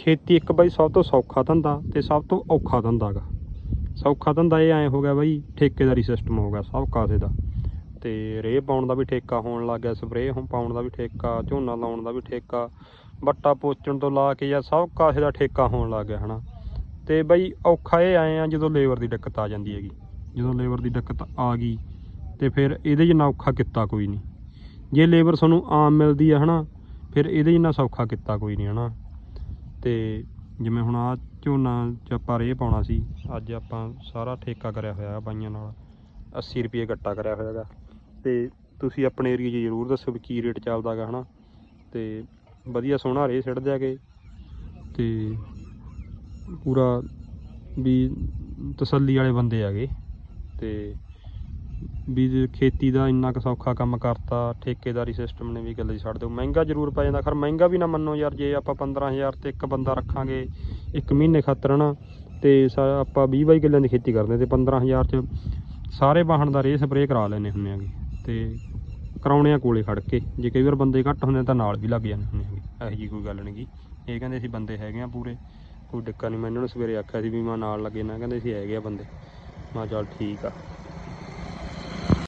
ਖੇਤੀ ਇੱਕ ਬਾਈ ਸਭ ਤੋਂ ਸੌਖਾ ਧੰਦਾ ਤੇ ਸਭ ਤੋਂ ਔਖਾ ਧੰਦਾ ਹੈਗਾ ਸੌਖਾ ਧੰਦਾ ਇਹ ਐ ਹੋ ਗਿਆ ਬਾਈ, ਠੇਕੇਦਾਰੀ ਸਿਸਟਮ ਹੋ ਗਿਆ ਸਭ ਕਾਸੇ ਦਾ। ਤੇ ਰੇਹ ਪਾਉਣ ਦਾ ਵੀ ਠੇਕਾ ਹੋਣ ਲੱਗ ਗਿਆ, ਸਪਰੇਅ ਹੁਣ ਪਾਉਣ ਦਾ ਵੀ ਠੇਕਾ, ਝੋਨਾ ਲਾਉਣ ਦਾ ਵੀ ਠੇਕਾ ਬੱਟਾ ਪੋਚਣ ਤੋਂ ਲਾ ਕੇ ਜਾਂ ਸਭ ਕਾਸੇ ਦਾ ਠੇਕਾ ਹੋਣ ਲੱਗ ਗਿਆ, ਹਨਾ। ਤੇ ਬਈ ਔਖਾ ਇਹ ਆਏ ਆ ਜਦੋਂ ਲੇਬਰ ਦੀ ਦਿੱਕਤ ਆ ਜਾਂਦੀ ਹੈਗੀ। ਜਦੋਂ ਲੇਬਰ ਦੀ ਦਿੱਕਤ ਆ ਗਈ ਤੇ ਫਿਰ ਇਹਦੇ ਜਿੰਨਾ ਔਖਾ ਕੀਤਾ ਕੋਈ ਨਹੀਂ। ਜੇ ਲੇਬਰ ਤੁਹਾਨੂੰ ਆਮ ਮਿਲਦੀ ਆ, ਹਨਾ, ਫਿਰ ਇਹਦੇ ਜਿੰਨਾ ਸੌਖਾ ਕੀਤਾ ਕੋਈ ਨਹੀਂ, ਹਨਾ। ਤੇ ਜਿਵੇਂ ਹੁਣ ਆ ਝੋਨਾ ਚ ਆਪਾਂ ਰੇਹ ਪਾਉਣਾ ਸੀ, ਅੱਜ ਆਪਾਂ ਸਾਰਾ ਠੇਕਾ ਕਰਿਆ ਹੋਇਆ ਆ ਬਾਈਆਂ ਨਾਲ 80 ਰੁਪਏ ਗੱਟਾ ਕਰਿਆ ਹੋਇਆ ਹੈਗਾ ਤੇ ਤੁਸੀਂ ਆਪਣੇ ਏਰੀਆ 'ਚ ਜ਼ਰੂਰ ਦੱਸੋ ਵੀ ਕੀ ਰੇਟ ਚੱਲਦਾ ਗਾ, ਹਨਾ? ਤੇ ਵਧੀਆ ਸੋਹਣਾ ਰੇਹ ਸਿੱਟ ਦਿਆਗੇ ਤੇ ਪੂਰਾ ਵੀ ਤਸੱਲੀ ਵਾਲੇ ਬੰਦੇ ਹੈਗੇ ਤੇ ਵੀ ਜੇ ਖੇਤੀ ਦਾ ਇੰਨਾ ਕੁ ਸੌਖਾ ਕੰਮ ਕਰਤਾ, ਠੇਕੇਦਾਰੀ ਸਿਸਟਮ ਨੇ ਵੀ ਗੱਲ ਛੱਡ ਦਿਓ। ਮਹਿੰਗਾ ਜ਼ਰੂਰ ਪੈ ਜਾਂਦਾ। ਖਰ ਮਹਿੰਗਾ ਵੀ ਨਾ ਮੰਨੋ ਯਾਰ, ਜੇ ਆਪਾਂ 15000 ਤੇ ਇੱਕ ਬੰਦਾ ਰੱਖਾਂਗੇ, ਇੱਕ ਮਹੀਨੇ ਖਾਤਰ ਨਾ ਤੇ ਸਾ- ਆਪਾਂ 20 22 ਕਿੱਲਿਆਂ ਦੀ ਖੇਤੀ ਕਰਦੇ ਤੇ 15000 ਚ ਸਾਰੇ ਵਾਹਣ ਦਾ ਰੇ ਸਪਰੇਅ ਕਰਾ ਲੈਨੇ ਹੁੰਨੇ ਆਗੇ ਤੇ ਕਰਾਉਣੇ ਆ ਕੋਲੇ ਖੜ ਕੇ, ਜੇ ਕਈ ਵਾਰ ਬੰਦੇ ਘੱਟ ਹੁੰਦੇ ਤਾਂ ਨਾਲ ਵੀ ਲੱਗ ਜਾਂਦੇ ਹੁੰਦੇ ਆਗੇ ਇਹੋ ਜੀ ਕੋਈ ਗੱਲ ਨਹੀਂਗੀ ਇਹ ਕਹਿੰਦੇ ਅਸੀਂ ਬੰਦੇ ਹੈਗੇ ਆ ਪੂਰੇ, ਕੋਈ ਦਿੱਕਤ ਨਹੀਂ ਮੈਂ ਇਹਨਾਂ ਨੂੰ ਸਵੇਰੇ ਆਖਿਆ ਸੀ ਵੀ ਮੈਂ ਨਾਲ ਲੱਗੇ ਨਾ ਕਹਿੰਦੇ ਸੀ ਹੈਗੇ ਆ ਬੰਦੇ। ਮੈਂ ਚੱਲ ਠੀਕ ਆ।